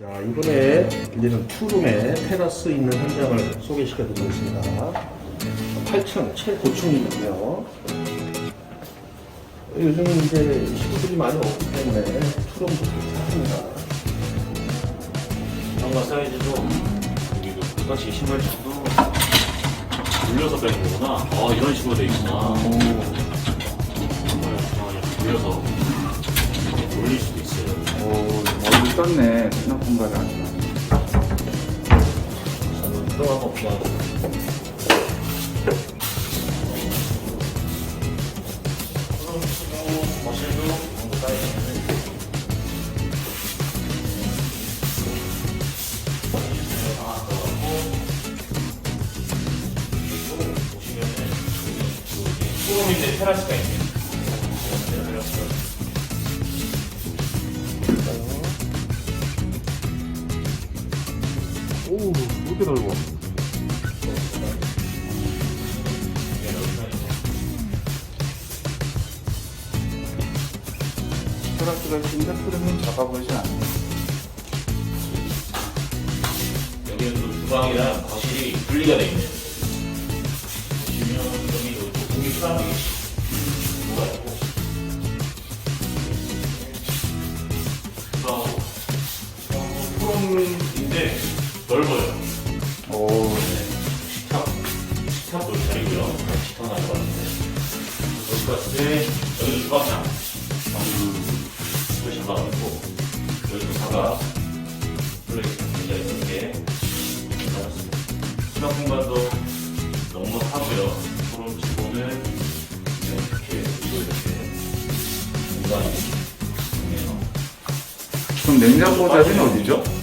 자, 이번에 이제는 투룸의 테라스 있는 현장을 소개시켜 드리겠습니다. 8층 최고층이고요. 요즘 이제 식구들이 많이 없기 때문에 투룸도 괜찮습니다. 장과 사이즈도 여기도 똑같이 신발장도 돌려서 빼는 거구나. 아 이런 식으로 돼 있구나. 정말 아, 이렇게 돌려서 돌릴 수도 있어요. 거 사이즈는 소금인데 테라스가 있네요. 오, 이렇게 넓어. 테라스가 있는데 푸름이 작아 보이진 않네. 여기는 또 주방이랑 거실이 분리가 돼 있네요. 보시면 여기 또 공기 수납이 뭐가 있고 주방하고 프롬인데 넓어요. 오, 식탁, 식탁 볼 자리고요. 식탁 나올 것 같은데. 보실 것 같은데 여기 주방장. 이거 잡아놓고 여기도 사각 플레이트 굉장히 넓게 잡았습니다. 수납 공간도 넉넉하고요. 프롬 치고는 이렇게 이거 이렇게 공간이 있네요. 그럼 냉장고 자리는 어디죠?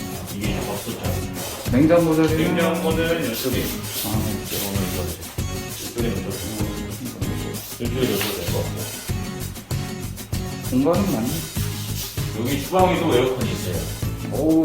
냉장고 자리는 냉장고는 이쪽에 아, 이거는 이쪽에 이쪽에 이쪽에 넣어도 될것 같고 공간은 많네. 여기 주방에도 에어컨이 있어요. 오,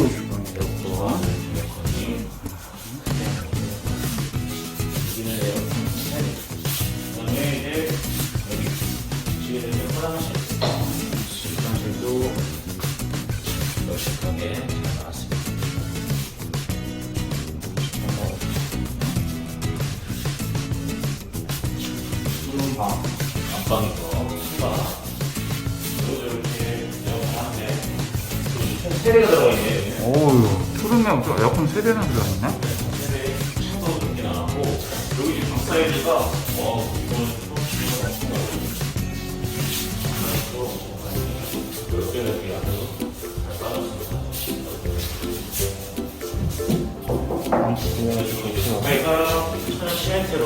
세대가 들어가 있네요. 푸름에 없어. 에어컨 세 대나 들어있나? 세대 차도 그렇게 나왔고 여기 지금 방 사이즈가 어 이거는 좀 길어서 엄청 넓고 넓게 넓게 안에서 잘 빠졌습니다. 배가 천연 시멘트로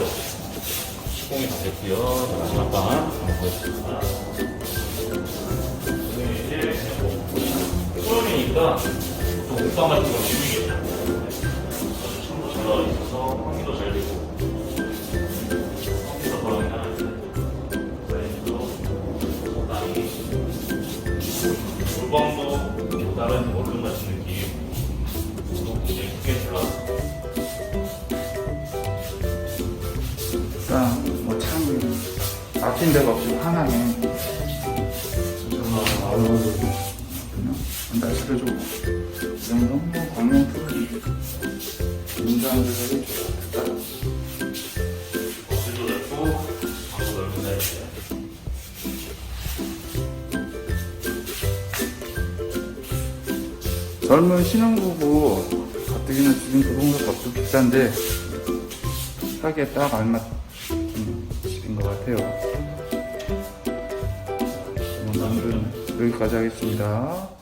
시공이 다 됐고요. 마지막 방 한번 보겠습니다. 또 옷방 같은 거 쉬우게 아주 창도 잘 나와 있어서 환기도 잘 되고 환기도 걸어놓기 편한데 브레인도 많이 물방도 다른 원룸 같은 느낌 또 굉장히 크게 잘 나왔습니다. 일단, 뭐 참, 막힌 데가 없고 하나네. 아유, 그냥, 날씨를 좀, 이 정도면 뭐, 광명 푸름이. 인간들이 좋다. 거실도 넓고 방도 넓은 사이즈예요. 젊은 신혼부부 가뜩이나 지금 부동산 값도 비싼데 사기에 딱 알맞은 집인 것 같아요. 오늘은 여기까지 하겠습니다.